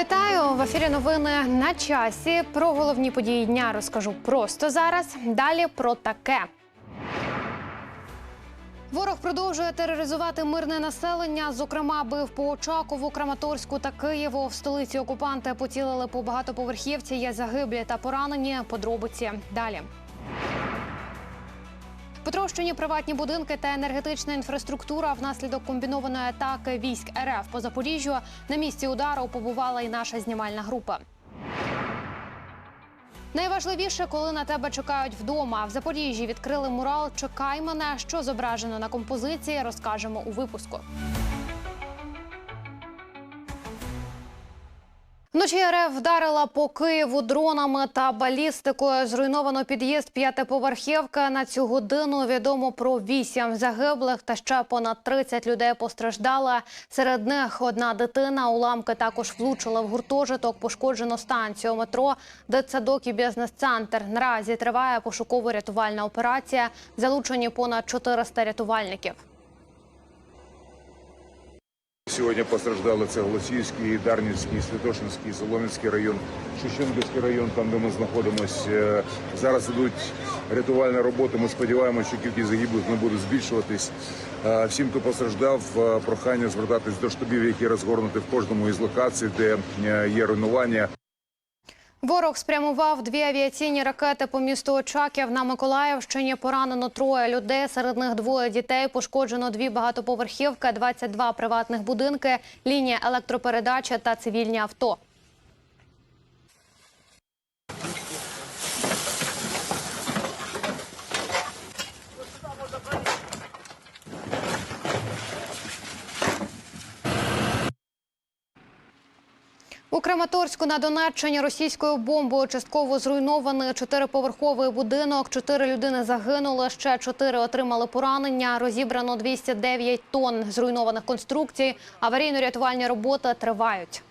Вітаю в ефірі. Новини на часі. Про головні події дня розкажу просто зараз. Далі про таке. Ворог продовжує тероризувати мирне населення. Зокрема, бив по Очакову, Краматорську та Києву. В столиці окупанти поцілили по багатоповерхівці. Є загиблі та поранені. Подробиці далі. Потрощені приватні будинки та енергетична інфраструктура внаслідок комбінованої атаки військ РФ по Запоріжжю. На місці удару побувала і наша знімальна група. Найважливіше, коли на тебе чекають вдома. В Запоріжжі відкрили мурал Чекай мене, що зображено на композиції. Розкажемо у випуску. Вночі РФ вдарила по Києву дронами та балістикою. Зруйновано під'їзд п'ятиповерхівки. На цю годину відомо про вісім загиблих та ще понад 30 людей постраждали. Серед них одна дитина. Уламки також влучили в гуртожиток. Пошкоджено станцію метро, дитсадок і бізнес-центр. Наразі триває пошуково-рятувальна операція. Залучені понад 400 рятувальників. Сьогодні постраждали це Голосівський, Дарнівський, Святошинський, Солом'янський район, Шевченківський район, там де ми знаходимося. Зараз ідуть рятувальні роботи. Ми сподіваємося, що кількість загиблих не буде збільшуватись. Е, Всім, хто постраждав, е, прохання звертатись до штабів, які розгорнуті в кожному із локацій, де е, є руйнування. Ворог спрямував дві авіаційні ракети по місту Очаків на Миколаївщині. Поранено троє людей. Серед них двоє дітей. Пошкоджено дві багатоповерхівки, 22 приватних будинки, лінія електропередачі та цивільні авто. У Краматорську на Донеччині російською бомбою частково зруйнований чотириповерховий будинок. Чотири людини загинули, ще чотири отримали поранення. Розібрано 209 тонн зруйнованих конструкцій. Аварійно-рятувальні роботи тривають.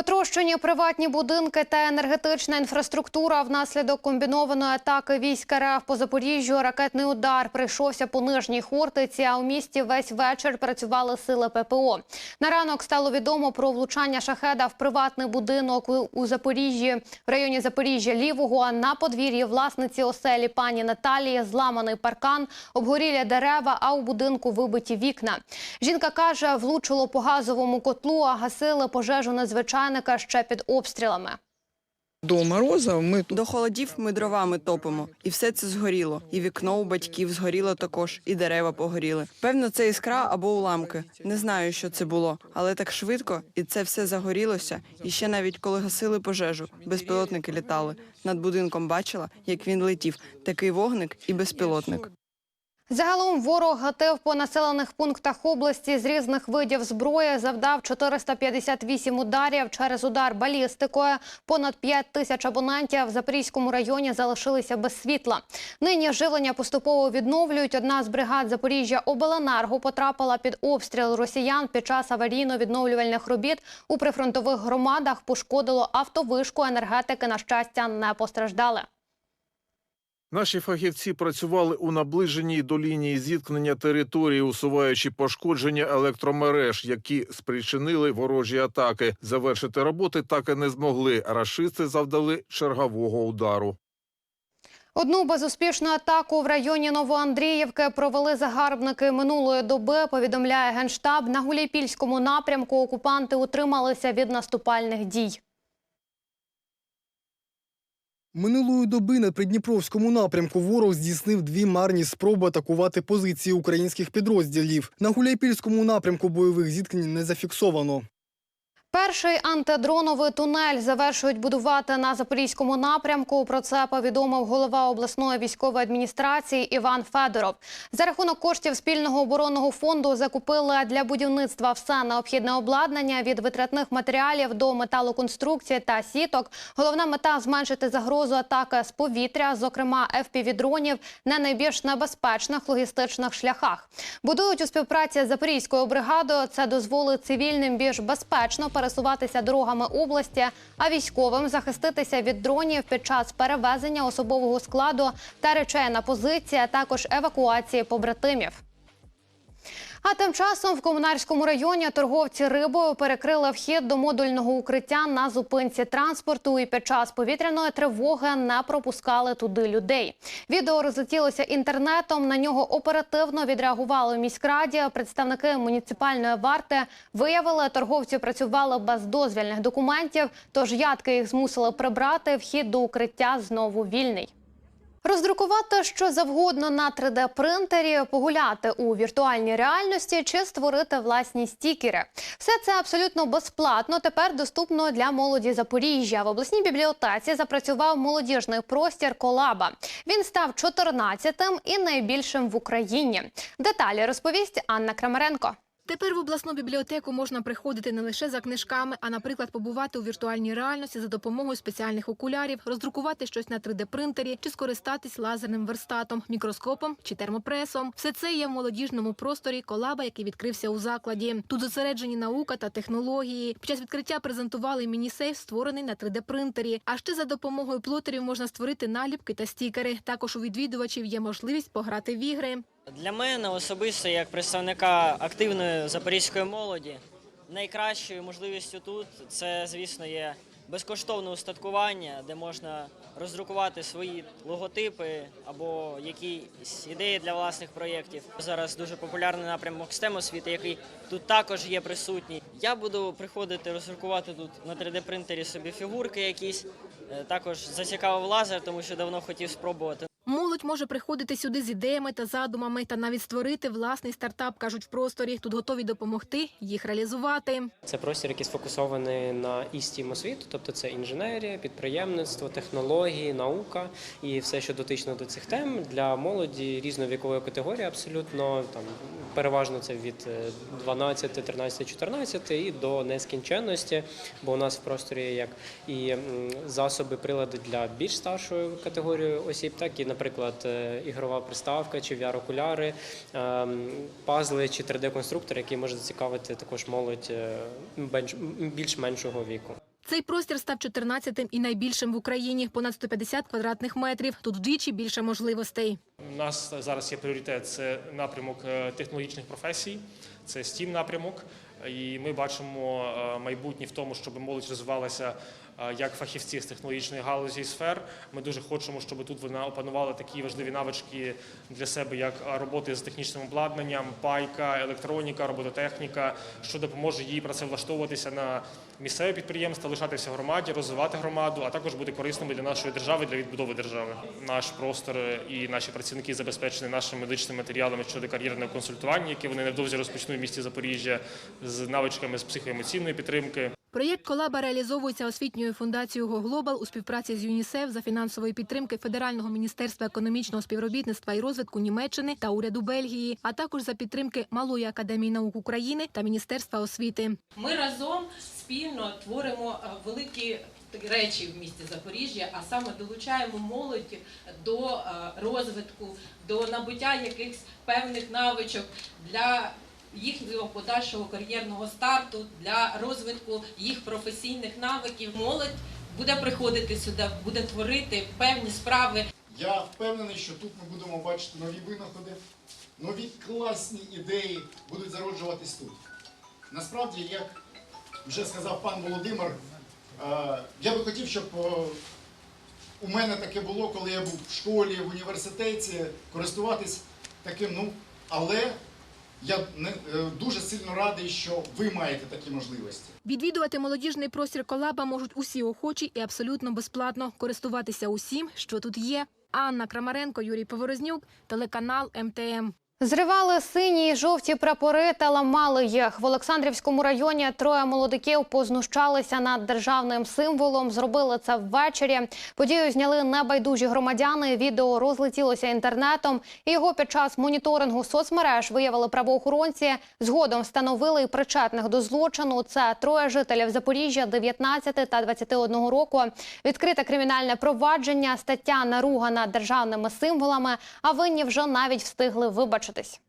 Потрощені приватні будинки та енергетична інфраструктура внаслідок комбінованої атаки військ РФ по Запоріжжю. Ракетний удар прийшовся по нижній Хортиці. А у місті весь вечір працювали сили ППО. На ранок стало відомо про влучання шахеда в приватний будинок у- Запоріжжі, в районі Запоріжжя Лівого. А На подвір'ї власниці оселі пані Наталії зламаний паркан, обгорілі дерева, а у будинку вибиті вікна. Жінка каже, влучило по газовому котлу, а гасили пожежу надзвичайника ще під обстрілами. До мороза ми тут До холодів ми дровами топимо, і все це згоріло. І вікно у батьків згоріло також, і дерева погоріли. Певно, це іскра або уламки. Не знаю, що це було, але так швидко, і це все загорілося. І ще навіть коли гасили пожежу, безпілотники літали. Над будинком бачила, як він летів. Такий вогник і безпілотник. Загалом ворог гатив по населених пунктах області з різних видів зброї. Завдав 458 ударів через удар балістикою. Понад 5 тисяч абонентів в Запорізькому районі залишилися без світла. Нині живлення поступово відновлюють. Одна з бригад Запоріжжя Обленерго потрапила під обстріл росіян під час аварійно-відновлювальних робіт у прифронтових громадах. Пошкодило автовишку. Енергетики на щастя не постраждали. Наші фахівці працювали у наближеній до лінії зіткнення території, усуваючи пошкодження електромереж, які спричинили ворожі атаки. Завершити роботи так і не змогли. Рашисти завдали чергового удару. Одну безуспішну атаку в районі Новоандріївки провели загарбники минулої доби. Повідомляє генштаб. На Гуляйпільському напрямку окупанти утрималися від наступальних дій. Минулої доби на Придніпровському напрямку ворог здійснив дві марні спроби атакувати позиції українських підрозділів. На Гуляйпільському напрямку бойових зіткнень не зафіксовано. Перший антидроновий тунель завершують будувати на запорізькому напрямку. Про це повідомив голова обласної військової адміністрації Іван Федоров. За рахунок коштів спільного оборонного фонду закупили для будівництва все необхідне обладнання від витратних матеріалів до металоконструкції та сіток. Головна мета зменшити загрозу атаки з повітря, зокрема FPV-дронів, на найбільш небезпечних логістичних шляхах. Будують у співпраці з запорізькою бригадою. Це дозволить цивільним більш безпечно пересуватися дорогами області, а військовим захиститися від дронів під час перевезення особового складу та речей на позиції, а також евакуації побратимів. А тим часом в комунарському районі торговці рибою перекрили вхід до модульного укриття на зупинці транспорту і під час повітряної тривоги не пропускали туди людей. Відео розлетілося інтернетом. На нього оперативно відреагували міськраді. Представники муніципальної варти виявили, торговці працювали без дозвільних документів, тож ядки їх змусили прибрати. Вхід до укриття знову вільний. Роздрукувати що завгодно на 3D-принтері, погуляти у віртуальній реальності чи створити власні стікери. Все це абсолютно безплатно. Тепер доступно для молоді Запоріжжя. В обласній бібліотеці запрацював молодіжний простір Колаба. Він став 14-тим і найбільшим в Україні. Деталі розповість Анна Крамаренко. Тепер в обласну бібліотеку можна приходити не лише за книжками, а, наприклад, побувати у віртуальній реальності за допомогою спеціальних окулярів, роздрукувати щось на 3D-принтері чи скористатись лазерним верстатом, мікроскопом чи термопресом. Все це є в молодіжному просторі колаба, який відкрився у закладі. Тут зосереджені наука та технології. Під час відкриття презентували міні-сейф, створений на 3D-принтері. А ще за допомогою плотерів можна створити наліпки та стікери. Також у відвідувачів є можливість пограти в ігри. Для мене особисто, як представника активної запорізької молоді, найкращою можливістю тут це, звісно, є безкоштовне устаткування, де можна роздрукувати свої логотипи або якісь ідеї для власних проєктів. Зараз дуже популярний напрямок STEM освіти, який тут також є присутній. Я буду приходити роздрукувати тут на 3D-принтері собі фігурки якісь. Е, Також зацікавив лазер, тому що давно хотів спробувати. Молодь може приходити сюди з ідеями та задумами та навіть створити власний стартап, кажуть в просторі. Тут готові допомогти їх реалізувати. Це простір, який сфокусований на істім освіту, тобто це інженерія, підприємництво, технології, наука і все, що дотично до цих тем для молоді різної вікової категорії, абсолютно там переважно це від е, 12, 13, 14 і до нескінченності. Бо у нас в просторі як і засоби, прилади для більш старшої категорії осіб, так і, наприклад, е, ігрова приставка чи VR-окуляри, ем, пазли чи 3D-конструктор, який може зацікавити також молодь е, більш меншого віку. Цей простір став 14-тим і найбільшим в Україні. Понад 150 квадратних метрів. Тут вдвічі більше можливостей. У нас зараз є пріоритет це напрямок е, технологічних професій, це STEAM напрямок. І ми бачимо е, майбутнє в тому, щоб молодь розвивалася е, як фахівці з технологічної галузі і сфер. Ми дуже хочемо, щоб тут вона опанувала такі важливі навички для себе, як е, роботи з технічним обладнанням, пайка, електроніка, робототехніка, що допоможе їй працевлаштовуватися на місцеве підприємства, лишатися в громаді, розвивати громаду, а також бути корисними для нашої держави, для відбудови держави. Наш простор і наші працівники забезпечені нашими медичними матеріалами щодо кар'єрного консультування, які вони невдовзі розпочнуть в місті Запоріжжя з навичками з психоемоційної підтримки. Проєкт Колаба реалізовується освітньою фундацією «Гоглобал» у співпраці з ЮНІСЕФ за фінансової підтримки Федерального міністерства економічного співробітництва і розвитку Німеччини та уряду Бельгії, а також за підтримки Малої академії наук України та Міністерства освіти. Ми разом спільно творимо е, великі речі в місті Запоріжжя, а саме долучаємо молодь до е, розвитку, до набуття якихось певних навичок для їхнього подальшого кар'єрного старту, для розвитку їх професійних навиків. Молодь буде приходити сюди, буде творити певні справи, Я впевнений, що тут ми будемо бачити нові винаходи, нові класні ідеї будуть зароджуватись тут. Насправді, як вже сказав пан Володимир, е, я би хотів, щоб е, у мене таке було, коли я був в школі, в університеті, користуватись таким, ну, але я е, дуже сильно радий, що ви маєте такі можливості. Відвідувати молодіжний простір Колаба можуть усі охочі і абсолютно безплатно користуватися усім, що тут є. Анна Крамаренко, Юрій Поворознюк, телеканал МТМ. Зривали сині й жовті прапори та ламали їх. В Олександрівському районі троє молодиків познущалися над державним символом. Зробили це ввечері. Подію зняли небайдужі громадяни. Відео розлетілося інтернетом. І його під час моніторингу соцмереж виявили правоохоронці. Згодом встановили і причетних до злочину. Це троє жителів Запоріжжя 19 та 21 року. Відкрите кримінальне провадження, стаття наруга над державними символами. А винні вже навіть встигли вибачитись.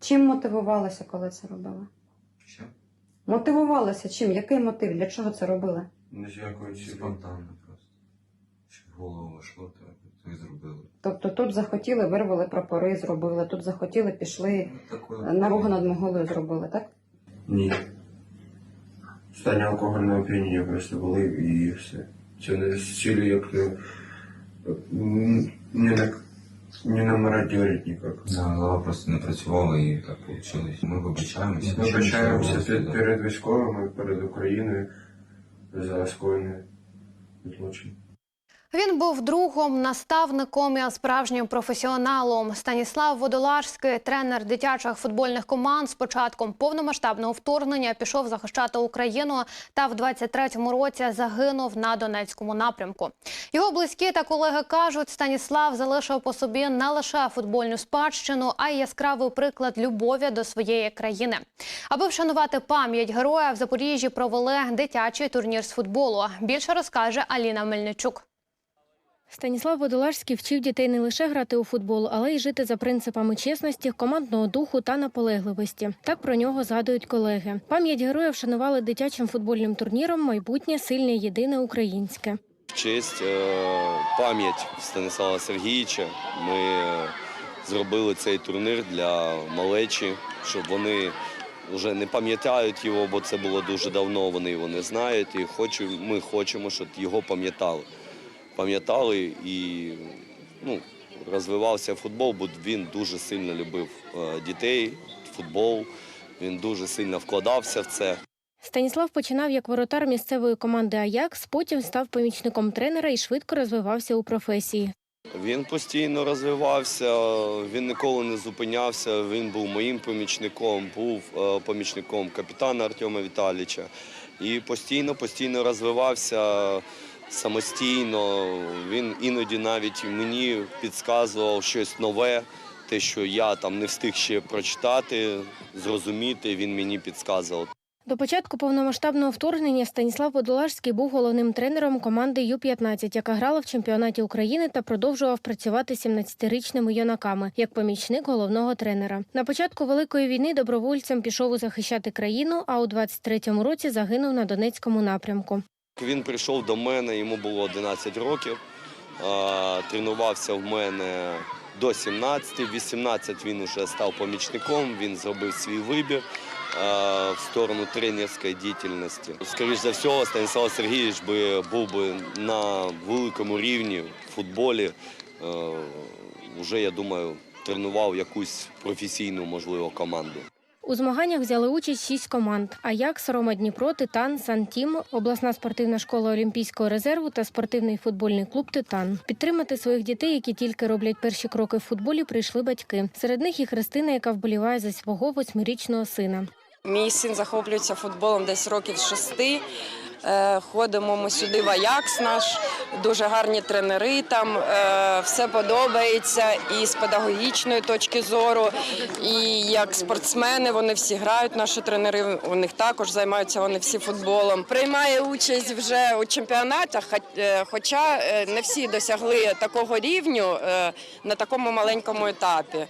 Чим мотивувалися, коли це робили? Що? Мотивувалися чим? Який мотив? Для чого це робили? Ну, якось спонтанно просто. Щоб в голову йшло, то і зробили. Тобто тут захотіли, вирвали прапори, зробили, тут захотіли, пішли, Ну, такое наругу над могилою зробили, так? Ні. Стані алкогольного оп'яніння просто були і все. Це не з цілі як то не на не на мародерить никак. Да, голова просто не працювала і так вийшло. Ми вибачаємося. Ми вибачаємося перед, перед військовими, перед Україною за скоєний злочин. Він був другом, наставником і справжнім професіоналом. Станіслав Водоларський, тренер дитячих футбольних команд, з початком повномасштабного вторгнення пішов захищати Україну та в 23-му році загинув на Донецькому напрямку. Його близькі та колеги кажуть, Станіслав залишив по собі не лише футбольну спадщину, а й яскравий приклад любові до своєї країни. Аби вшанувати пам'ять героя, в Запоріжжі провели дитячий турнір з футболу. Більше розкаже Аліна Мельничук. Станіслав Водолажський вчив дітей не лише грати у футбол, але й жити за принципами чесності, командного духу та наполегливості. Так про нього згадують колеги. Пам'ять героя вшанували дитячим футбольним турніром Майбутнє сильне єдине українське. В честь е, пам'ять Станіслава Сергійовича ми е, зробили цей турнір для малечі, щоб вони вже не пам'ятають його, бо це було дуже давно. Вони його не знають. І хочу, ми хочемо, щоб його пам'ятали. Пам'ятали і ну, розвивався футбол, бо він дуже сильно любив е, дітей, футбол. Він дуже сильно вкладався в це. Станіслав починав як воротар місцевої команди Аякс, потім став помічником тренера і швидко розвивався у професії. Він постійно розвивався, він ніколи не зупинявся. Він був моїм помічником, був е, помічником капітана Артема Віталійовича. І постійно, постійно розвивався самостійно. Він іноді навіть мені підказував щось нове, те, що я там не встиг ще прочитати, зрозуміти. Він мені підказував. До початку повномасштабного вторгнення Станіслав Водолажський був головним тренером команди Ю-15, яка грала в чемпіонаті України та продовжував працювати 17-річними юнаками як помічник головного тренера. На початку великої війни добровольцем пішов захищати країну, а у 23-му році загинув на Донецькому напрямку. Він прийшов до мене, йому було 11 років. Тренувався в мене до 17, в 18 він вже став помічником, він зробив свій вибір в сторону тренерської діяльності. Скоріше за все, Станіслав Сергійович би був би на великому рівні в футболі. Вже, я думаю, тренував якусь професійну, можливо, команду. У змаганнях взяли участь шість команд: Аякс, Рома Дніпро, Титан, Сантім, обласна спортивна школа Олімпійського резерву та спортивний футбольний клуб Титан. Підтримати своїх дітей, які тільки роблять перші кроки в футболі, прийшли батьки. Серед них і Христина, яка вболіває за свого восьмирічного сина. Мій син захоплюється футболом десь років шести. Е, Ходимо ми сюди в Аякс наш, дуже гарні тренери там, е, все подобається і з педагогічної точки зору, і як спортсмени вони всі грають, наші тренери, у них також займаються вони всі футболом. Приймає участь вже у чемпіонатах, е, хоча не всі досягли такого рівню на такому маленькому етапі.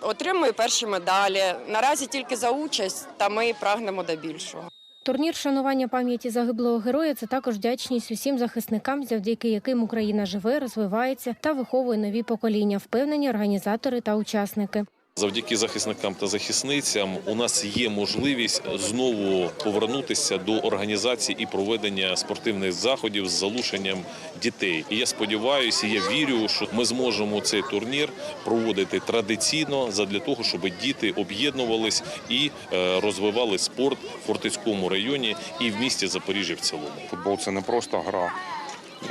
Отримує перші медалі. Наразі тільки за участь, та ми прагнемо до більшого. Турнір шанування пам'яті загиблого героя це також вдячність усім захисникам, завдяки яким Україна живе, розвивається та виховує нові покоління, впевнені організатори та учасники. Завдяки захисникам та захисницям у нас є можливість знову повернутися до організації і проведення спортивних заходів з залученням дітей. І я сподіваюся, я вірю, що ми зможемо цей турнір проводити традиційно задля того, щоб діти об'єднувались і е, розвивали спорт в Фортицькому районі і в місті Запоріжжя в цілому. Футбол це не просто гра,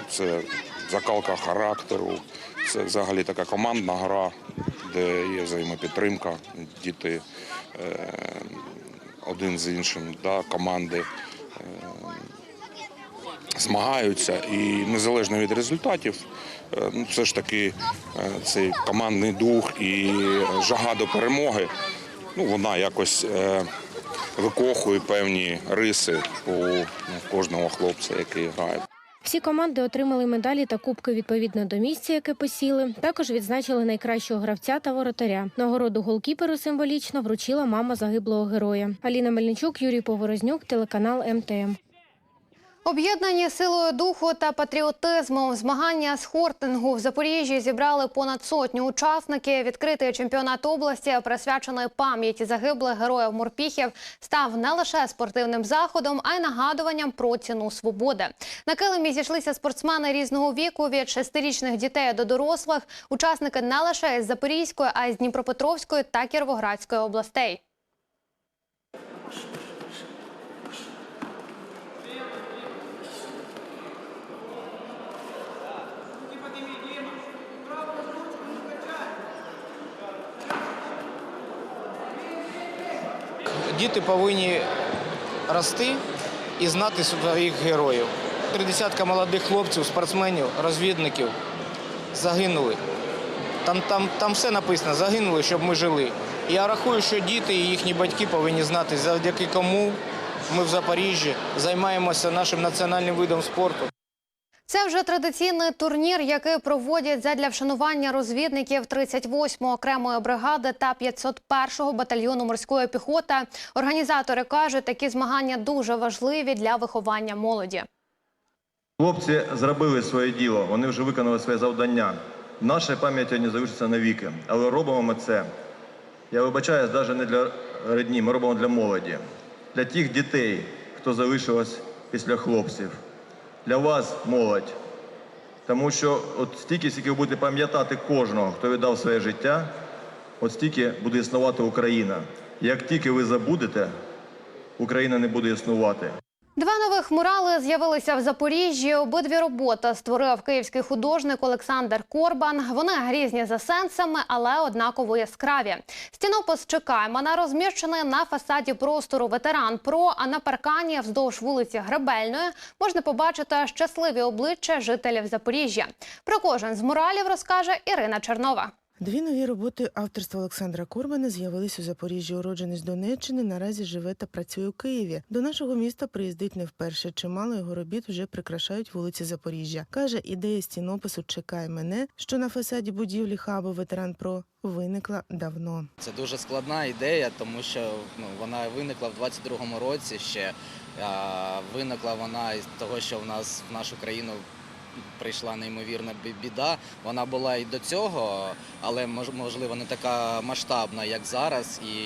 це закалка характеру, це взагалі така командна гра, де є взаємопідтримка, діти е, один з іншим, да, команди е, змагаються і незалежно від результатів, е, ну, все ж таки цей командний дух і жага до перемоги, ну, вона якось викохує певні риси у кожного хлопця, який грає. Всі команди отримали медалі та кубки відповідно до місця, яке посіли. Також відзначили найкращого гравця та воротаря. Нагороду голкіперу символічно вручила мама загиблого героя. Аліна Мельничук, Юрій Поворознюк, телеканал МТМ. Об'єднані силою духу та патріотизму змагання з хортингу в Запоріжжі зібрали понад сотню учасників. Відкритий чемпіонат області, присвячений пам'яті загиблих героїв морпіхів, став не лише спортивним заходом, а й нагадуванням про ціну свободи. На килимі зійшлися спортсмени різного віку від шестирічних дітей до дорослих. Учасники не лише із Запорізької, а й з Дніпропетровської та Кіровоградської областей. Діти повинні рости і знати своїх героїв. Три десятка молодих хлопців, спортсменів, розвідників загинули. Там, там, там все написано, загинули, щоб ми жили. Я рахую, що діти і їхні батьки повинні знати, завдяки кому ми в Запоріжжі займаємося нашим національним видом спорту. Це вже традиційний турнір, який проводять задля вшанування розвідників 38-ї окремої бригади та 501-го батальйону морської піхоти. Організатори кажуть, такі змагання дуже важливі для виховання молоді. Хлопці зробили своє діло, вони вже виконали своє завдання. Наша пам'ять не залишиться навіки, але робимо ми це. Я вибачаюсь навіть не для рідні, ми робимо для молоді, для тих дітей, хто залишилось після хлопців. Для вас, молодь. Тому що от стільки, скільки ви будете пам'ятати кожного, хто віддав своє життя, от стільки буде існувати Україна. Як тільки ви забудете, Україна не буде існувати. Два нових мурали з'явилися в Запоріжжі. Обидві роботи створив київський художник Олександр Корбан. Вони різні за сенсами, але однаково яскраві. Стінопис «Чекаймо» розміщений на фасаді простору ветеран ПРО, а на паркані вздовж вулиці Гребельної можна побачити щасливі обличчя жителів Запоріжжя. Про кожен з муралів розкаже Ірина Чернова. Дві нові роботи авторства Олександра Корбана з'явились у Запоріжжі. Уроджений з Донеччини наразі живе та працює у Києві. До нашого міста приїздить не вперше. Чимало його робіт вже прикрашають вулиці Запоріжжя. Каже, ідея стінопису Чекай мене, що на фасаді будівлі хабу ветеран ПРО виникла давно. Це дуже складна ідея, тому що ну, вона виникла в 22-му році ще. А, виникла вона із того, що в нас в нашу країну прийшла неймовірна біда. Вона була і до цього, але можливо не така масштабна, як зараз. І...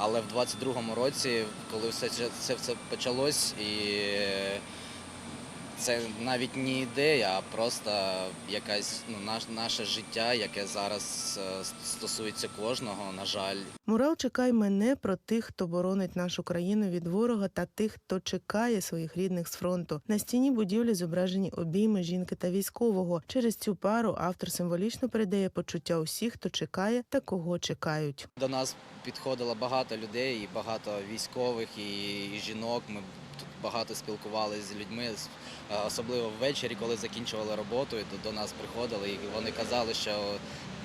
Але в 22-му році, коли все це, це все почалось, і це навіть не ідея, а просто якась ну, наш, наше життя, яке зараз е, стосується кожного, на жаль. Мурал Чекай мене про тих, хто боронить нашу країну від ворога, та тих, хто чекає своїх рідних з фронту. На стіні будівлі зображені обійми жінки та військового. Через цю пару автор символічно передає почуття усіх, хто чекає та кого чекають. До нас підходило багато людей, і багато військових, і, і жінок. Ми багато спілкувалися з людьми, е, особливо ввечері, коли закінчували роботу, і до, до нас приходили, і вони казали, що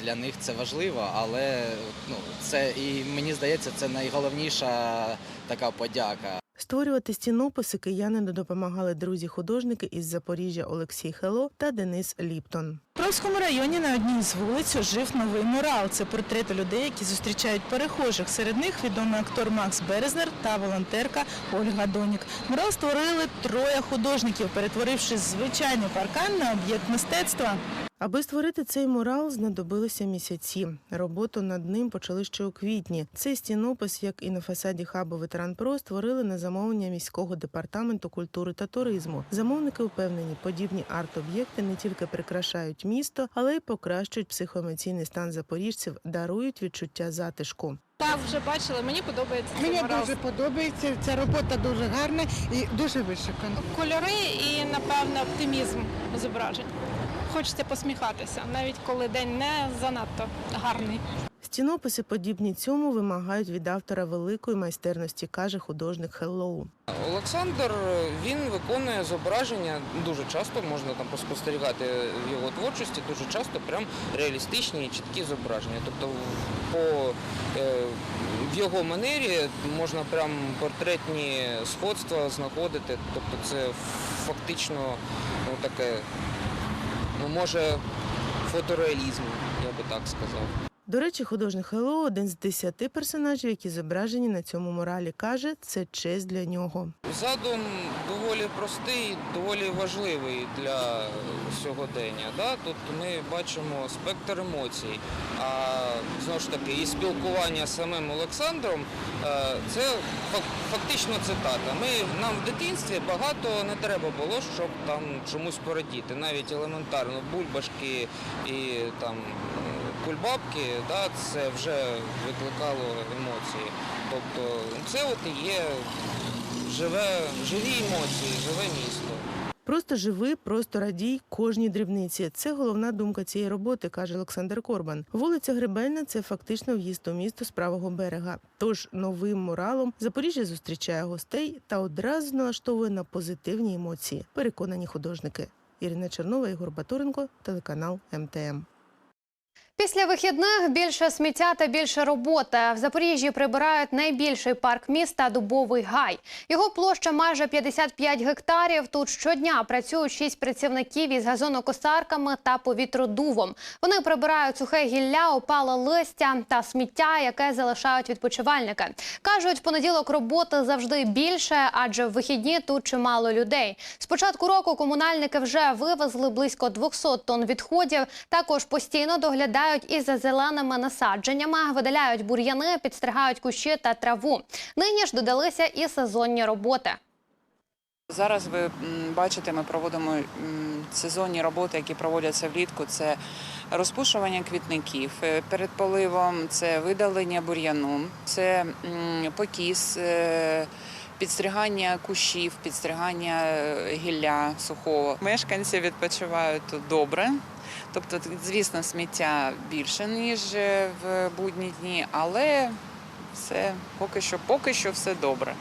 для них це важливо, але ну, це і мені здається, це найголовніша така подяка. Створювати стінописи киянину допомагали друзі-художники із Запоріжжя Олексій Хело та Денис Ліптон. В Провському районі на одній з вулиць ожив новий мурал. Це портрети людей, які зустрічають перехожих. Серед них відомий актор Макс Березнер та волонтерка Ольга Донік. Мурал створили троє художників, перетворивши звичайний паркан на об'єкт мистецтва. Аби створити цей мурал, знадобилися місяці. Роботу над ним почали ще у квітні. Цей стінопис, як і на фасаді хабу Ветеран Про, створили на замовлення міського департаменту культури та туризму. Замовники впевнені, подібні арт-об'єкти не тільки прикрашають місто, але й покращують психоемоційний стан запоріжців, дарують відчуття затишку. Так, вже бачили, мені подобається. цей Мені мурал. дуже подобається. Ця робота дуже гарна і дуже вишикана. Кольори і, напевно, оптимізм зображень. Хочеться посміхатися, навіть коли день не занадто гарний. Стінописи, подібні цьому, вимагають від автора великої майстерності, каже художник Хеллоу. Олександр він виконує зображення дуже часто, можна там поспостерігати в його творчості, дуже часто прям реалістичні і чіткі зображення. Тобто по, е, в його манері можна прям портретні сходства знаходити. Тобто це фактично ну, таке, ну може, фотореалізм, я би так сказав. До речі, художник Хеллоу – один з десяти персонажів, які зображені на цьому муралі. Каже, це честь для нього. Задум доволі простий, доволі важливий для сьогодення. Да? Тут ми бачимо спектр емоцій. А знову ж таки, і спілкування з самим Олександром е, це фактично цитата. Ми, нам в дитинстві багато не треба було, щоб там чомусь порадіти. Навіть елементарно бульбашки і там кульбабки, да, це вже викликало емоції. Тобто це от і є живе, живі емоції, живе місто. Просто живи, просто радій кожній дрібниці. Це головна думка цієї роботи, каже Олександр Корбан. Вулиця Гребельна це фактично в'їзд у місто з правого берега. Тож новим муралом Запоріжжя зустрічає гостей та одразу налаштовує на позитивні емоції. Переконані художники. Ірина Чернова, Ігор Батуренко, телеканал МТМ. Після вихідних більше сміття та більше роботи. В Запоріжжі прибирають найбільший парк міста Дубовий гай. Його площа майже 55 гектарів. Тут щодня працюють шість працівників із газонокосарками та повітродувом. Вони прибирають сухе гілля, опале листя та сміття, яке залишають відпочивальники. Кажуть, в понеділок роботи завжди більше, адже в вихідні тут чимало людей. З початку року комунальники вже вивезли близько 200 тонн відходів. Також постійно доглядають і за зеленими насадженнями, видаляють бур'яни, підстригають кущі та траву. Нині ж додалися і сезонні роботи. Зараз ви бачите, ми проводимо сезонні роботи, які проводяться влітку. Це розпушування квітників е, перед поливом, це видалення бур'яну, це покіс, е, підстригання кущів, підстригання е, гілля сухого. Мешканці відпочивають тут добре. Тобто, звісно, сміття більше ніж е, в будні дні, але все поки що, поки що все добре.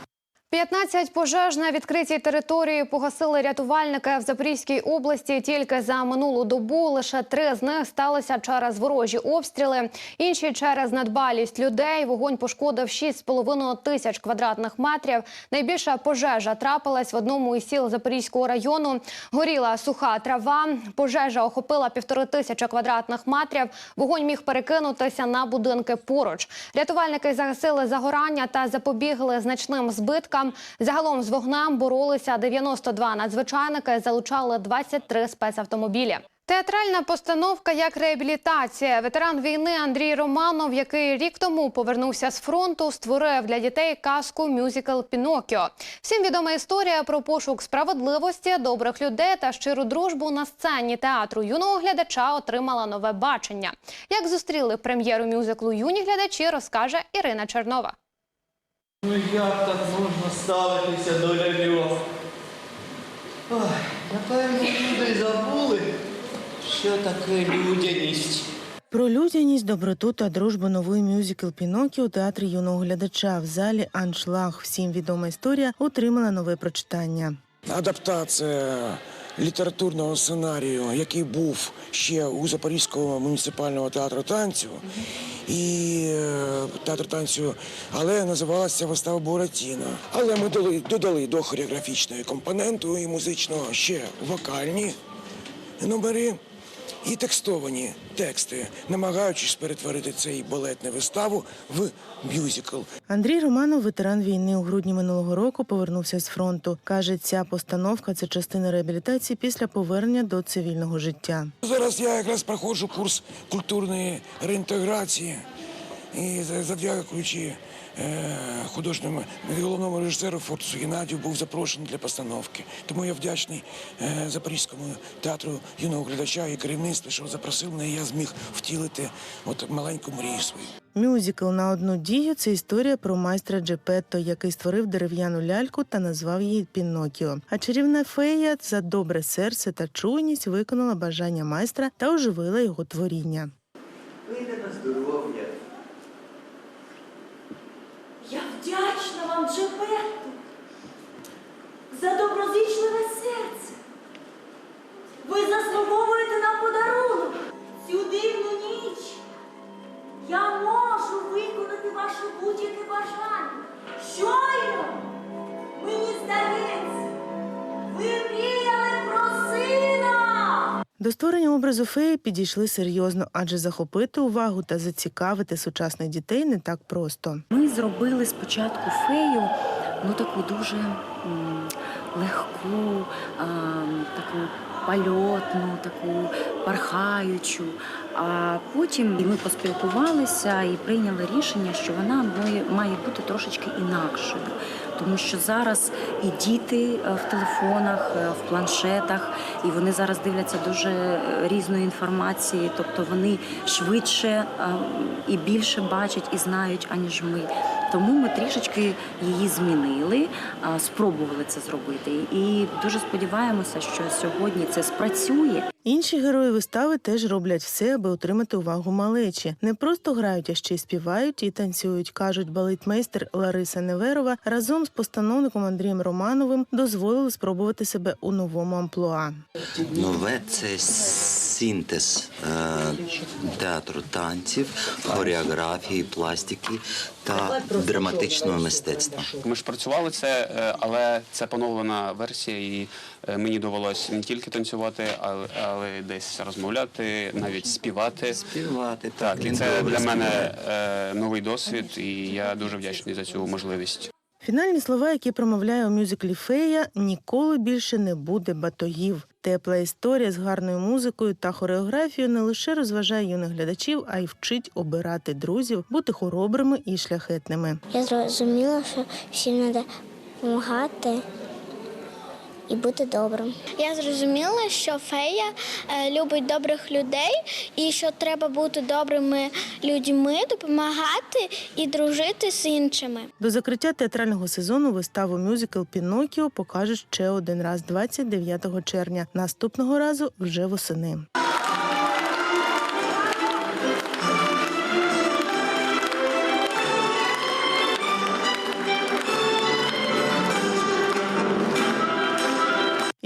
15 пожеж на відкритій території погасили рятувальники в Запорізькій області. Тільки за минулу добу лише три з них сталися через ворожі обстріли. Інші через недбалість людей. Вогонь пошкодив 6,5 тисяч квадратних метрів. Найбільша пожежа трапилась в одному із сіл Запорізького району. Горіла суха трава. Пожежа охопила півтори тисячі квадратних метрів. Вогонь міг перекинутися на будинки поруч. Рятувальники загасили загорання та запобігли значним збиткам. Загалом з вогнем боролися 92 надзвичайники, залучали 23 спецавтомобілі. Театральна постановка як реабілітація. Ветеран війни Андрій Романов, який рік тому повернувся з фронту, створив для дітей казку мюзикл Пінокіо. Всім відома історія про пошук справедливості, добрих людей та щиру дружбу на сцені театру юного глядача отримала нове бачення. Як зустріли прем'єру мюзиклу юні глядачі, розкаже Ірина Чернова. Ну як так можна ставитися до ляльок? Ой, напевно, люди забули, що таке людяність. Про людяність, доброту та дружбу новий мюзикл Пінокіо у театрі юного глядача в залі Аншлаг. Всім відома історія отримала нове прочитання. Адаптація літературного сценарію, який був ще у Запорізького муніципального театру танцю і е, танцю, але називалася вистава Буратіна. Але ми додали, додали до хореографічної компоненту і музичного ще вокальні номери і текстовані тексти, намагаючись перетворити цей балет на виставу в мюзикл. Андрій Романов, ветеран війни у грудні минулого року, повернувся з фронту. Каже, ця постановка це частина реабілітації після повернення до цивільного життя. Зараз я якраз проходжу курс культурної реінтеграції і завдячуючи е, художньому головному режисеру Фортусу Геннадію був запрошений для постановки. Тому я вдячний е, Запорізькому театру юного глядача і керівництву, що запросив мене, і я зміг втілити от маленьку мрію свою. Мюзикл на одну дію це історія про майстра Джепетто, який створив дерев'яну ляльку та назвав її Пінокіо. А чарівна фея за добре серце та чуйність виконала бажання майстра та оживила його творіння. Вийде на здоров'я. Я вдячна вам, за доброзичливе серце. Ви заслуговуєте Створення образу феї підійшли серйозно, адже захопити увагу та зацікавити сучасних дітей не так просто. Ми зробили спочатку фею, ну таку дуже легку, а, таку польотну, таку пархаючу. А потім ми поспілкувалися і прийняли рішення, що вона має бути трошечки інакшою. Тому що зараз і діти е, в телефонах, е, в планшетах, і вони зараз дивляться дуже е, різної інформації, тобто вони швидше і більше бачать і знають, аніж ми. Тому ми трішечки її змінили, спробували це зробити. І дуже сподіваємося, що сьогодні це спрацює. Інші герої вистави теж роблять все, аби отримати увагу малечі. Не просто грають, а ще й співають і танцюють, кажуть балетмейстер Лариса Неверова разом з постановником Андрієм Романовим дозволили спробувати себе у новому амплуа. Нове це синтез е, театру танців, хореографії, пластики та драматичного мистецтва. Ми ж працювали це, е, але це поновлена версія, і е, мені довелось не тільки танцювати, але, але й десь розмовляти, навіть співати. Співати Так, і це для мене е, новий досвід, і я дуже вдячний за цю можливість. Фінальні слова, які промовляє у мюзиклі Фея, ніколи більше не буде батогів. Тепла історія з гарною музикою та хореографією не лише розважає юних глядачів, а й вчить обирати друзів, бути хоробрими і шляхетними. Я зрозуміла, що всім треба допомагати і бути добрим. Я зрозуміла, що фея е, любить добрих людей і що треба бути добрими людьми, допомагати і дружити з іншими. До закриття театрального сезону виставу мюзикл Пінокіо покажуть ще один раз 29 червня. Наступного разу вже восени.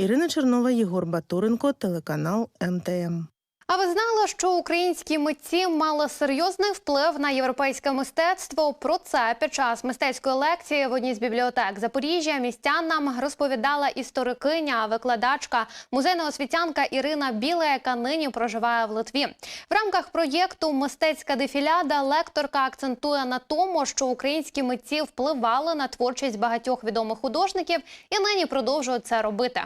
Ірина Чернова, Єгор Батуренко, телеканал МТМ. А ви знали, що українські митці мали серйозний вплив на європейське мистецтво? Про це під час мистецької лекції в одній з бібліотек Запоріжжя містянам розповідала історикиня, викладачка, музейна освітянка Ірина Біла, яка нині проживає в Литві. В рамках проєкту Мистецька дефіляда лекторка акцентує на тому, що українські митці впливали на творчість багатьох відомих художників і нині продовжують це робити.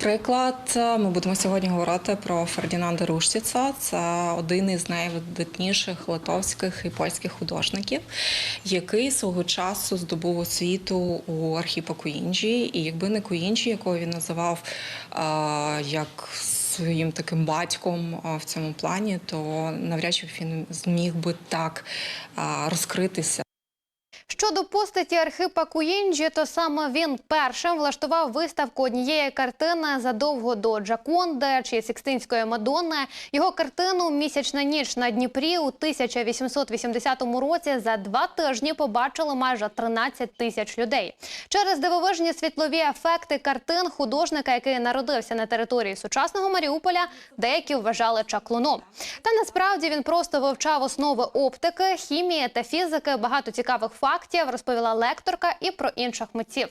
Приклад, ми будемо сьогодні говорити про Фердінанда Руштіца. Це один із найвидатніших литовських і польських художників, який свого часу здобув освіту у Архіпа Куінджі. І якби не Куінджі, якого він називав а, як своїм таким батьком в цьому плані, то навряд чи він зміг би так розкритися. Щодо постаті Архипа Куїнджі, то саме він першим влаштував виставку однієї картини задовго до Джаконди чи Сікстинської Мадонни. Його картину Місячна ніч на Дніпрі у 1880 році за два тижні побачили майже 13 тисяч людей. Через дивовижні світлові ефекти картин художника, який народився на території сучасного Маріуполя, деякі вважали чаклуном. Та насправді він просто вивчав основи оптики, хімії та фізики. Багато цікавих фактів розповіла лекторка і про інших митців.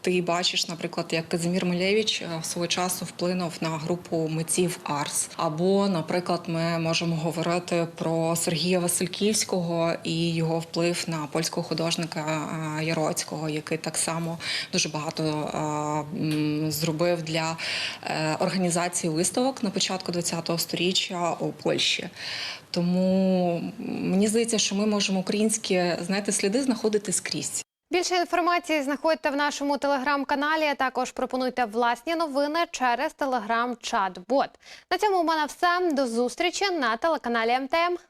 Ти бачиш, наприклад, як Казимір Милєвич е, свого часу вплинув на групу митців Арс. Або, наприклад, ми можемо говорити про Сергія Васильківського і його вплив на польського художника е, Яроцького, який так само дуже багато е, зробив для організації виставок на початку ХХ століття у Польщі. Тому мені здається, що ми можемо українські знаєте, сліди знаходити скрізь. Більше інформації знаходьте в нашому телеграм-каналі. Також пропонуйте власні новини через телеграм-чат-бот. На цьому у мене все. До зустрічі на телеканалі МТМ.